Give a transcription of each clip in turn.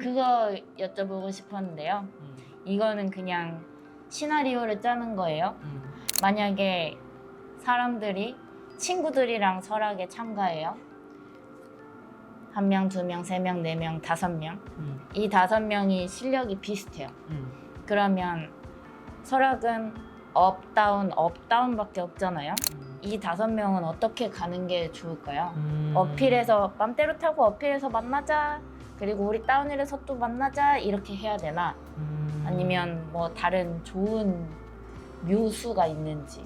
그거 여쭤보고 싶었는데요. 음, 이거는 그냥 시나리오를 짜는 거예요. 음. 만약에 사람들이 친구들이랑 설악에 참가해요. 한 명, 두 명, 세 명, 네 명, 다섯 명. 음, 이 다섯 명이 실력이 비슷해요. 음. 그러면 설악은 업, 다운, 업, 다운밖에 없잖아요. 음. 이 다섯 명은 어떻게 가는 게 좋을까요? 음. 어필해서 맘대로 타고 어필해서 만나자. 그리고 우리 다운힐에서 또 만나자 이렇게 해야 되나? 음. 아니면 뭐 다른 좋은 묘수가 있는지.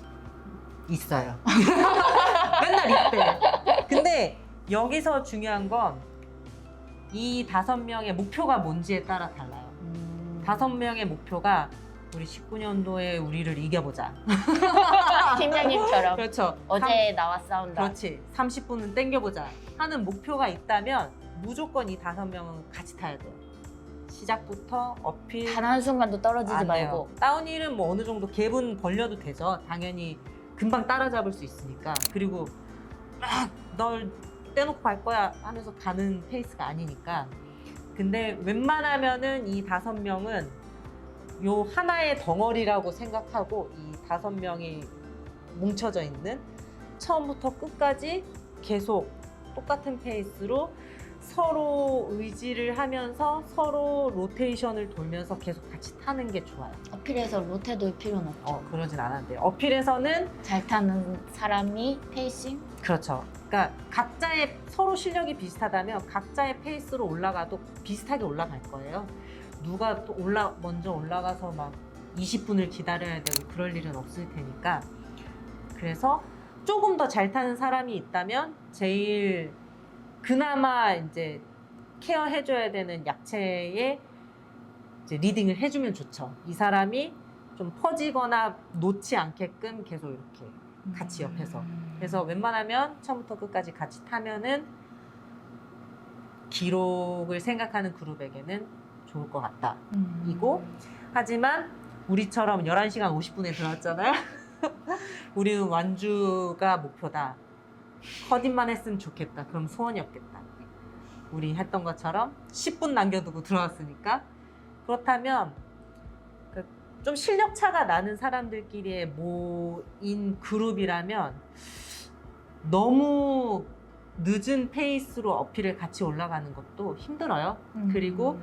있어요. 맨날 있대. 근데 여기서 중요한 건 이 다섯 명의 목표가 뭔지에 따라 달라요. 다섯 명의 목표가 우리 19년도에 우리를 이겨보자. 팀장님처럼 그렇죠. 어제 나와 싸운다. 그렇지. 30분은 땡겨보자 하는 목표가 있다면 무조건 이 다섯 명은 같이 타야 돼요. 시작부터 어필 단 한 순간도 떨어지지 안 돼요. 말고. 다운힐은 뭐 어느 정도 갭은 벌려도 되죠. 당연히 금방 따라잡을 수 있으니까. 그리고 막 널 떼놓고 갈 거야 하면서 가는 페이스가 아니니까. 근데 웬만하면은 이 다섯 명은 요 하나의 덩어리라고 생각하고 이 다섯 명이 뭉쳐져 있는 처음부터 끝까지 계속 똑같은 페이스로 서로 의지를 하면서 서로 로테이션을 돌면서 계속 같이 타는 게 좋아요. 어필해서 로테 돌 필요는 없죠. 어, 그러진 않았는데 어필에서는 잘 타는 사람이 페이싱? 그렇죠. 그러니까 각자의 서로 실력이 비슷하다면 각자의 페이스로 올라가도 비슷하게 올라갈 거예요. 누가 또 올라 먼저 올라가서 막 20분을 기다려야 되고 그럴 일은 없을 테니까. 그래서 조금 더 잘 타는 사람이 있다면 제일 그나마 이제 케어해줘야 되는 약체에 이제 리딩을 해주면 좋죠. 이 사람이 좀 퍼지거나 놓지 않게끔 계속 이렇게 같이 옆에서. 음. 그래서 웬만하면 처음부터 끝까지 같이 타면은 기록을 생각하는 그룹에게는 좋을 것 같다. 음. 이고 하지만 우리처럼 11시간 50분에 들어왔잖아요. 우리는 완주가 목표다. 커딘만 했으면 좋겠다. 그럼 소원이 없겠다. 우리 했던 것처럼 10분 남겨두고 들어왔으니까 그렇다면 그좀 실력 차가 나는 사람들끼리의 모인 그룹이라면 너무 늦은 페이스로 어필을 같이 올라가는 것도 힘들어요. 음. 그리고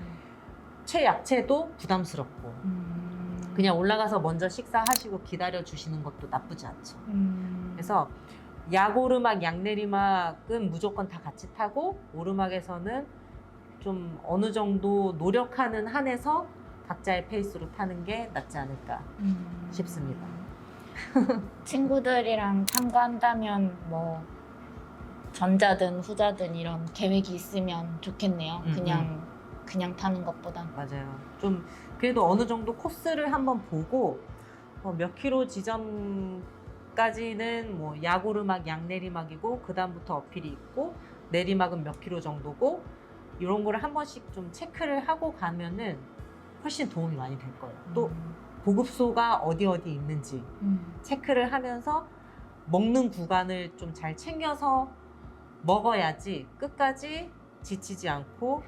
최약체도 부담스럽고 음. 그냥 올라가서 먼저 식사하시고 기다려 주시는 것도 나쁘지 않죠. 음. 그래서 약오르막, 양내리막은 무조건 다 같이 타고 오르막에서는 좀 어느 정도 노력하는 한에서 각자의 페이스로 타는 게 낫지 않을까. 음. 싶습니다. 친구들이랑 참가한다면 뭐 전자든 후자든 이런 계획이 있으면 좋겠네요. 음, 그냥 그냥 타는 것보단. 맞아요. 좀 그래도 어느 정도 코스를 한번 보고 어, 몇 킬로 지점 까지는 뭐 야고르막, 양내리막이고 그 다음부터 어필이 있고 내리막은 몇 킬로 정도고 이런 거를 한 번씩 좀 체크를 하고 가면은 훨씬 도움이 많이 될 거예요. 또 음. 보급소가 어디 어디 있는지 음. 체크를 하면서 먹는 구간을 좀 잘 챙겨서 먹어야지 끝까지 지치지 않고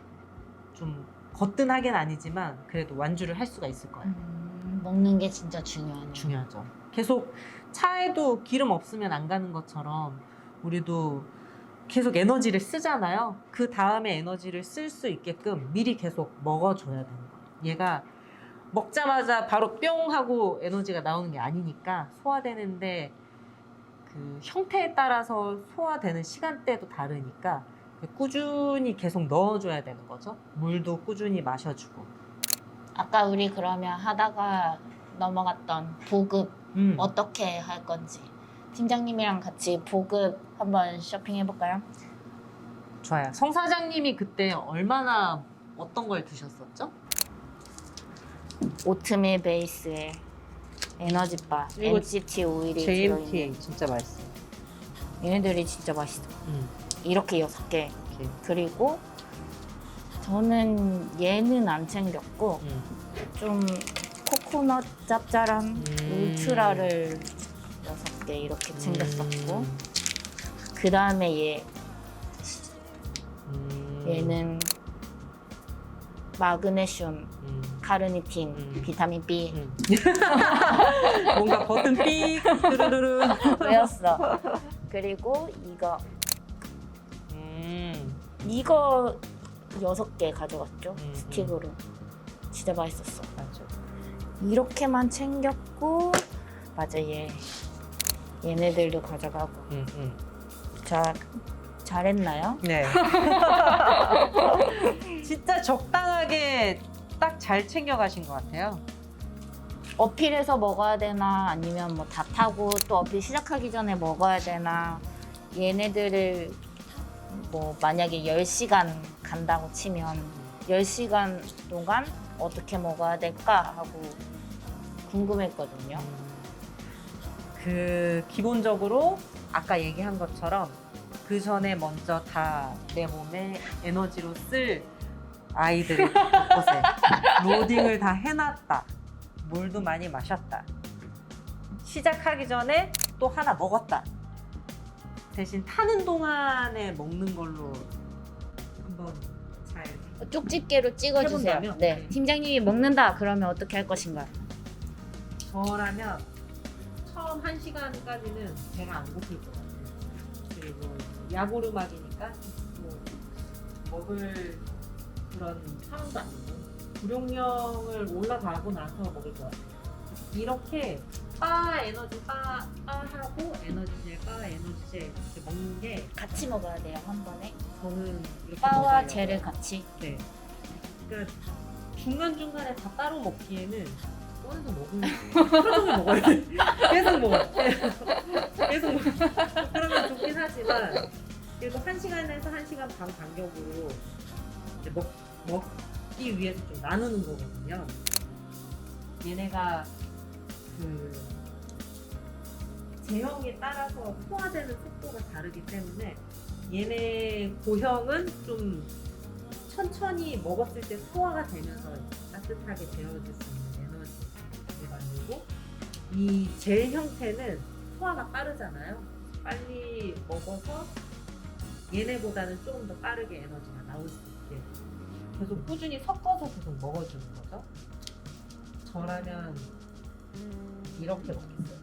좀 거뜬하긴 아니지만 그래도 완주를 할 수가 있을 거예요. 음, 먹는 게 진짜 중요하네요. 중요하죠. 계속 차에도 기름 없으면 안 가는 것처럼 우리도 계속 에너지를 쓰잖아요. 그 다음에 에너지를 쓸 수 있게끔 미리 계속 먹어줘야 되는 거예요. 얘가 먹자마자 바로 뿅 하고 에너지가 나오는 게 아니니까 소화되는데 그 형태에 따라서 소화되는 시간대도 다르니까 꾸준히 계속 넣어줘야 되는 거죠. 물도 꾸준히 마셔주고. 아까 우리 그러면 하다가 넘어갔던 보급 음. 어떻게 할 건지 팀장님이랑 같이 보급 한번 쇼핑해 볼까요? 좋아요. 성 사장님이 그때 얼마나 어떤 걸 드셨었죠? 오트밀 베이스에 에너지바, NCT 오일이 들어있는 진짜 맛있어요. 얘네들이 진짜 맛있어. 음, 이렇게 여섯 개 이렇게. 그리고 저는 얘는 안 챙겼고 음. 좀 코코넛 짭짤한 음. 울트라를 여섯 개 이렇게 챙겼었고 음. 그 다음에 얘 음. 얘는 마그네슘, 음. 카르니틴, 음. 비타민 B 음. 뭔가 버튼 삑 뚜루루루. 외웠어. 그리고 이거 음. 이거 여섯 개 가져갔죠 음, 스틱으로. 진짜 맛있었어. 맞아. 이렇게만 챙겼고 맞아 얘 얘네들도 가져가고. 음, 음. 자 잘했나요? 네. 진짜 적당하게 딱 잘 챙겨 가신 것 같아요. 어필해서 먹어야 되나 아니면 뭐 다 타고 또 어필 시작하기 전에 먹어야 되나 얘네들을 뭐 만약에 10시간 간다고 치면 10시간 동안 어떻게 먹어야 될까 하고 궁금했거든요. 그 기본적으로 아까 얘기한 것처럼 그 전에 먼저 다 내 몸에 에너지로 쓸 아이들을 곳에 로딩을 다 해놨다. 물도 많이 마셨다. 시작하기 전에 또 하나 먹었다. 대신 타는 동안에 먹는 걸로 한번 잘 쪽집게로 찍어주세요. 해본다면? 네, 네. 팀장님이 먹는다 그러면 어떻게 할 것인가? 저라면 처음 한 시간까지는 배가 안 고플 것 같아요. 그리고 야구르막이니까 뭐 먹을 그런 상황도 아니고 불용량을 올라가고 나서 먹을 것 같아요. 이렇게 바 에너지 바, 바 하고 에너지젤 바 에너지젤 이렇게 먹는 게 같이 먹어야 돼요 한 번에. 저는 이렇게 바와 먹어요. 젤을 같이. 네. 그러니까 중간 중간에 다 따로 먹기에는 꺼내서 먹으면 종일 먹어야 돼. 계속 먹어. 계속 먹어. 그러면 좋긴 하지만 그래도 한 시간에서 한 시간 반 간격으로 이제 먹 먹기 위해서 좀 나누는 거거든요. 얘네가 그 제형에 따라서 소화되는 속도가 다르기 때문에 얘네 고형은 좀 천천히 먹었을 때 소화가 되면서 따뜻하게 데워질 수 있는 이 젤 형태는 소화가 빠르잖아요. 빨리 먹어서 얘네보다는 조금 더 빠르게 에너지가 나올 수 있게 계속 꾸준히 섞어서 계속 먹어주는 거죠. 저라면 이렇게 먹겠어요.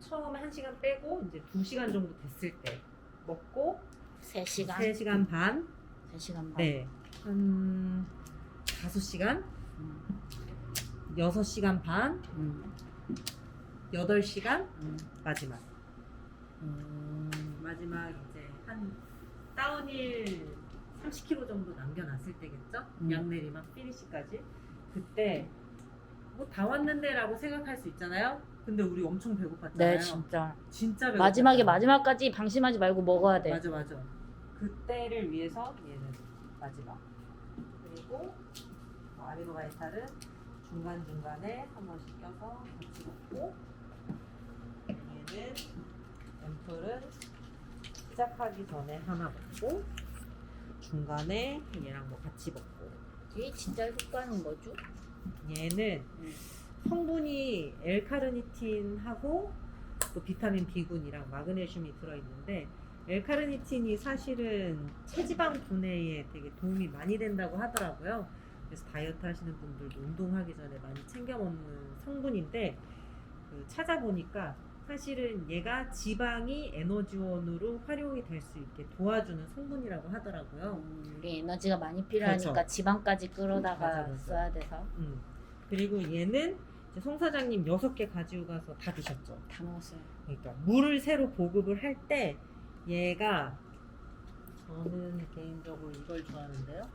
처음에 한 시간 빼고 이제 두 시간 정도 됐을 때 먹고 3시간? 세 시간 반, 3시간 반. 네, 한 다섯 시간, 음, 여섯 시간 반, 음, 여덟 시간 음, 마지막. 음. 마지막 이제 한 다운힐 30km 정도 남겨놨을 때겠죠? 음. 양내리막 피니시까지. 그때 뭐 다 왔는데라고 생각할 수 있잖아요. 근데 우리 엄청 배고팠잖아요. 네 진짜. 진짜 배고팠 마지막에 마지막까지 방심하지 말고 먹어야 돼. 맞아 맞아. 그때를 위해서 얘는 마지막. 그리고 뭐 아미노바이탈은 중간 중간에 한 번씩 껴서 같이 먹고 얘는 앰플은 시작하기 전에 하나 먹고 중간에 얘랑 뭐 같이 먹고 이게 진짜 효과는 뭐죠? 얘는 음. 성분이 L카르니틴하고 또 비타민 B군이랑 마그네슘이 들어있는데 L카르니틴이 사실은 체지방 분해에 되게 도움이 많이 된다고 하더라고요. 그래서 다이어트 하시는 분들도 운동하기 전에 많이 챙겨 먹는 성분인데 그 찾아보니까 사실은 얘가 지방이 에너지원으로 활용이 될 수 있게 도와주는 성분이라고 하더라고요. 음, 우리 에너지가 많이 필요하니까 그렇죠. 지방까지 끌어다가 맞아, 맞아. 써야 돼서 음. 그리고 얘는 이제 송 사장님 여섯 개 가지고 가서 다 드셨죠. 다 먹었어요. 그러니까 물을 새로 보급을 할 때 얘가 저는 개인적으로 이걸 좋아하는데요.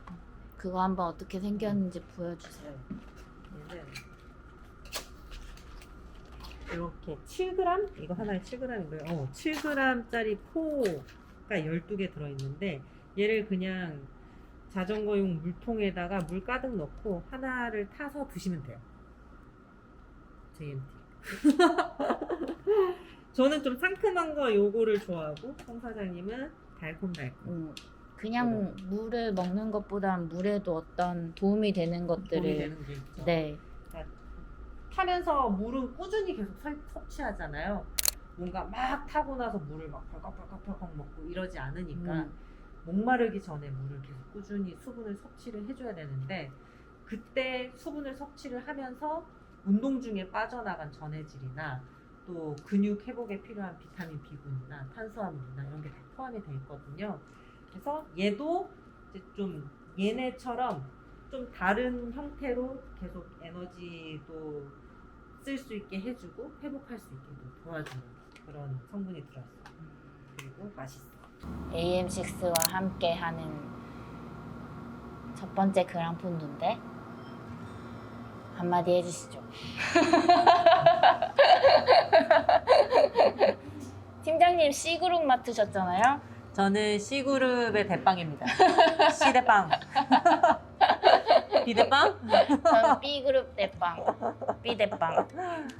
그거 한번 어떻게 생겼는지 보여주세요. 얘는 이렇게 7g 이거 하나에 7g인가요? 어, 7g짜리 포가 12개 들어있는데 얘를 그냥 자전거용 물통에다가 물 가득 넣고 하나를 타서 드시면 돼요. JMT. 저는 좀 상큼한 거 요거를 좋아하고 송 사장님은 달콤달콤. 음, 그냥 물을 먹는 것보단 물에도 어떤 도움이 되는 도움이 것들을 되는 게 있죠. 네 타면서 물을 꾸준히 계속 섭- 섭취하잖아요. 뭔가 막 타고 나서 물을 막 펄컥펄컥펄컥 먹고 이러지 않으니까 음, 목마르기 전에 물을 계속 꾸준히 수분을 섭취를 해줘야 되는데 그때 수분을 섭취를 하면서 운동 중에 빠져나간 전해질이나 또 근육 회복에 필요한 비타민 B군이나 탄수화물이나 이런 게 다 포함이 돼 있거든요. 그래서 얘도 이제 좀 얘네처럼 좀 다른 형태로 계속 에너지도 쓸 수 있게 해주고 회복할 수 있게 도와주는 그런 성분이 들어있어요. 그리고 맛있어. AM6와 함께 하는 첫 번째 그랑폰두인데 한마디 해주시죠. 팀장님 C그룹 맡으셨잖아요. 저는 C그룹의 대빵입니다. C대빵. B대빵? 저는 B그룹 대빵, B대빵.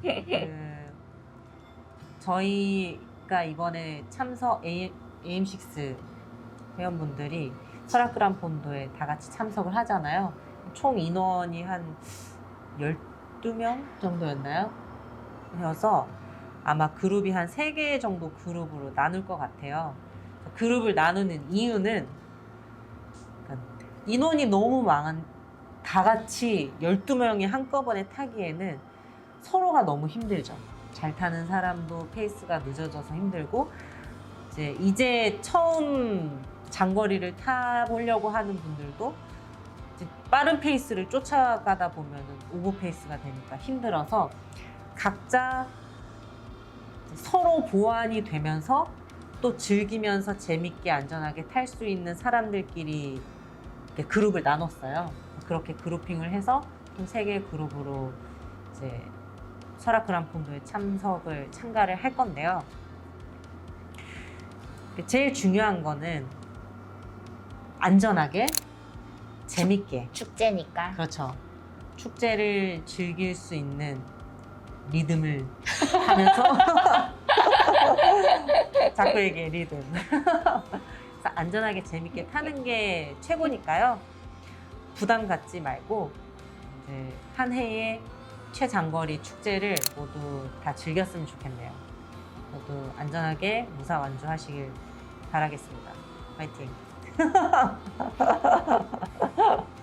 그, 저희가 이번에 참석 AM, AM6 회원분들이 설악그람 본도에 다 같이 참석을 하잖아요. 총 인원이 한 12명 정도였나요? 그래서 아마 그룹이 한 3개 정도 그룹으로 나눌 것 같아요. 그룹을 나누는 이유는 그러니까 인원이 너무 많은 다 같이 12명이 한꺼번에 타기에는 서로가 너무 힘들죠. 잘 타는 사람도 페이스가 늦어져서 힘들고 이제 이제 처음 장거리를 타보려고 하는 분들도 빠른 페이스를 쫓아가다 보면은 오버 페이스가 되니까 힘들어서 각자 서로 보완이 되면서 또 즐기면서 재밌게 안전하게 탈 수 있는 사람들끼리 그룹을 나눴어요. 그렇게 그룹핑을 해서 총세 개의 그룹으로 이제 설악 그란폰도에 참석을 참가를 할 건데요. 제일 중요한 거는 안전하게 재밌게 축제니까. 그렇죠. 축제를 즐길 수 있는 리듬을 하면서 자꾸 얘기해 리듬. 그래서 안전하게 재밌게 타는 게 최고니까요. 부담 갖지 말고 한 해의 최장거리 축제를 모두 다 즐겼으면 좋겠네요. 모두 안전하게 무사 완주하시길 바라겠습니다. 화이팅!